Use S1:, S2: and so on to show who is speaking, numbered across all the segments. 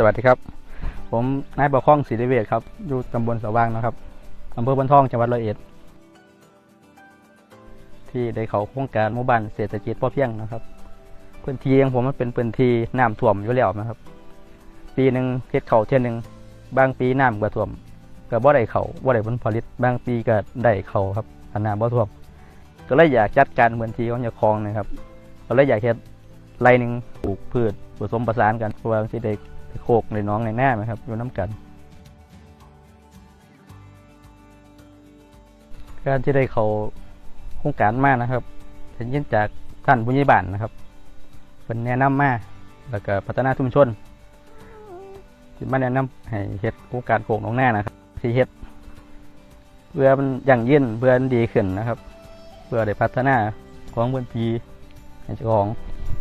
S1: สวัสดีครับ ผมนายประคองศรีเวชครับ อยู่ตำบลสว่างนะครับอำเภอบันทองจังหวัดร้อยเอ็ด ที่ได้เขาโครงการหมู่บ้านเศรษฐกิจพอเพียงนะครับพื้นที่ของผมมันเป็นพื้นที่น้ำท่วมอยู่แล้วนะครับ ปีหนึ่งเฮ็ดเขาเท่ยหนึ่งบางปีน้ำก็ท่วมก็บ่ได้เขาบ่ได้ผลผลิตบางปีก็ได้เขาครับอันน้ำบ่ท่วม ก็เลยอยากจัดการพื้นที่ของเจ้าของนะครับก็เลยอยากเฮ็ดไรหนึ่งปลูกพืชผสมผสานกันเพราะว่าสิได้ โคกในน้องในแน่นะครับอยู่น้ำกัน การที่ได้เขาโครงการมากนะครับเป็นยินจากท่านผู้ใหญ่บ้านนะครับเป็นแนะนำมาแล้วก็พัฒนาชุมชนที่มาแนะนำให้เฮ็ดโครงการโคกหนองแน่นะครับที่เฮ็ดเพื่อมันอยั่งยืนเพื่อมันดีขึ้นนะครับ เพื่อได้พัฒนาของพื้นที่ให้เจ้าของ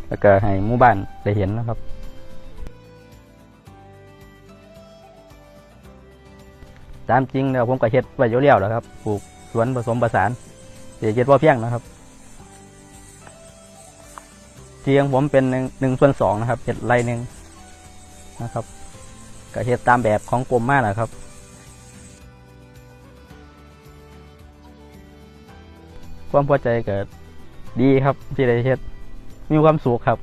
S1: แล้วก็ให้หมู่บ้านได้เห็นนะครับ ตามจริงแล้วผมก็เฮ็ดไว้อยู่แล้วแหล้วครับปลูกสวนผสมผสานเสียเฮ็ดว่าเพียงนะครับเทียงผมเป็นหนึ่งหนึ่งส่วนสองนะครับเฮ็ดไรหนึ่งนะครับก็เฮ็ดตามแบบของกรมมากนะครับความพอใจเกิดดีครับที่ได้เฮ็ดมีความสุขครับ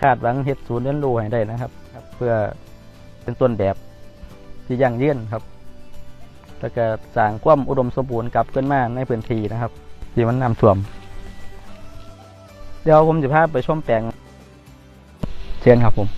S1: คาดหวังเฮ็ดศูนย์เรียนรู้ให้ได้นะครับ เพื่อ เป็นต้นแบบที่ยั่งยืนครับแล้วก็สร้างความอุดมสมบูรณ์กลับขึ้นมาในพื้นที่นะครับที่มันน้ำท่วม เดี๋ยวผมจะพาไปชมแปลงเชิญครับผม